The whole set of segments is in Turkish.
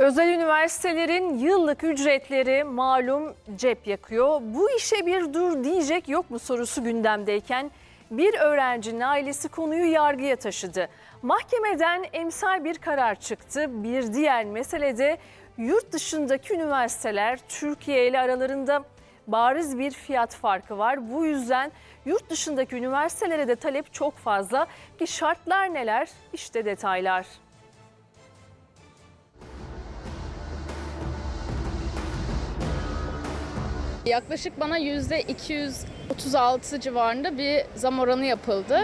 Özel üniversitelerin yıllık ücretleri malum cep yakıyor. Bu işe bir dur diyecek yok mu sorusu gündemdeyken bir öğrencinin ailesi konuyu yargıya taşıdı. Mahkemeden emsal bir karar çıktı. Bir diğer meselede yurt dışındaki üniversiteler Türkiye ile aralarında bariz bir fiyat farkı var. Bu yüzden yurt dışındaki üniversitelere de talep çok fazla. Ki şartlar neler? İşte detaylar. Yaklaşık bana yüzde 236 civarında bir zam oranı yapıldı.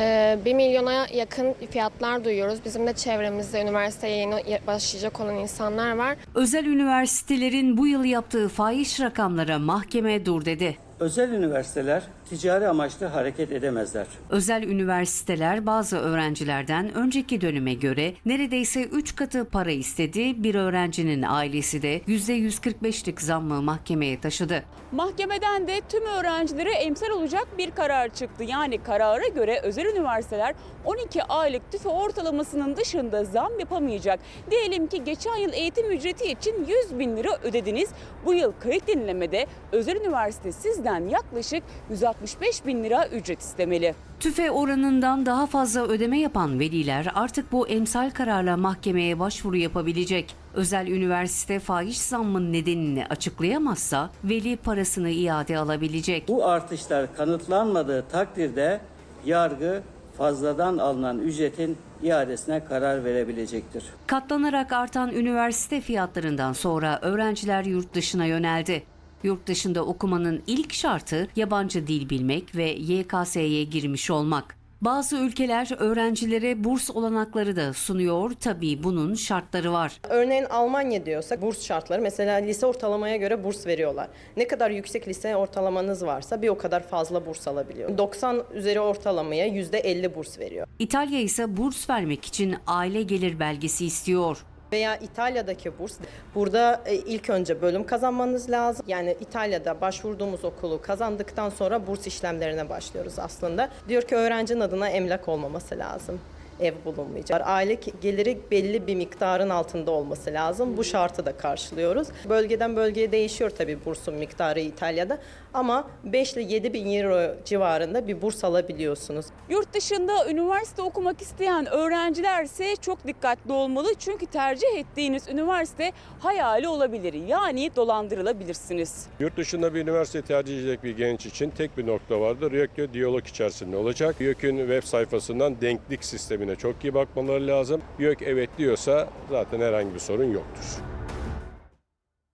1 Ee, milyona yakın fiyatlar duyuyoruz. Bizim de çevremizde üniversiteye yeni başlayacak olan insanlar var. Özel üniversitelerin bu yıl yaptığı fahiş rakamlara mahkeme dur dedi. Özel üniversiteler ticari amaçlı hareket edemezler. Özel üniversiteler bazı öğrencilerden önceki döneme göre neredeyse 3 katı para istedi. Bir öğrencinin ailesi de %145'lik zammı mahkemeye taşıdı. Mahkemeden de tüm öğrencilere emsal olacak bir karar çıktı. Yani karara göre özel üniversiteler 12 aylık tüfe ortalamasının dışında zam yapamayacak. Diyelim ki geçen yıl eğitim ücreti için 100 bin lira ödediniz. Bu yıl kayıt yenilemede özel üniversite sizden yaklaşık 165 bin lira ücret istemeli. TÜFE oranından daha fazla ödeme yapan veliler artık bu emsal kararla mahkemeye başvuru yapabilecek. Özel üniversite fahiş zammın nedenini açıklayamazsa veli parasını iade alabilecek. Bu artışlar kanıtlanmadığı takdirde yargı fazladan alınan ücretin iadesine karar verebilecektir. Katlanarak artan üniversite fiyatlarından sonra öğrenciler yurt dışına yöneldi. Yurt dışında okumanın ilk şartı yabancı dil bilmek ve YKS'ye girmiş olmak. Bazı ülkeler öğrencilere burs olanakları da sunuyor. Tabii bunun şartları var. Örneğin Almanya diyorsak burs şartları mesela lise ortalamaya göre burs veriyorlar. Ne kadar yüksek lise ortalamanız varsa bir o kadar fazla burs alabiliyor. 90 üzeri ortalamaya %50 burs veriyor. İtalya ise burs vermek için aile gelir belgesi istiyor. Veya İtalya'daki burs burada e, ilk önce bölüm kazanmanız lazım. Yani İtalya'da başvurduğumuz okulu kazandıktan sonra burs işlemlerine başlıyoruz aslında. Diyor ki öğrencinin adına emlak olmaması lazım ev bulunmayacak. Aile geliri belli bir miktarın altında olması lazım. Bu şartı da karşılıyoruz. Bölgeden bölgeye değişiyor tabii bursun miktarı İtalya'da ama 5 ile 7 bin euro civarında bir burs alabiliyorsunuz. Yurt dışında üniversite okumak isteyen öğrenciler ise çok dikkatli olmalı. Çünkü tercih ettiğiniz üniversite hayali olabilir. Yani dolandırılabilirsiniz. Yurt dışında bir üniversite tercih edecek bir genç için tek bir nokta vardır. YÖK'le diyalog içerisinde olacak. YÖK'ün web sayfasından denklik sistemine çok iyi bakmaları lazım. YÖK evet diyorsa zaten herhangi bir sorun yoktur.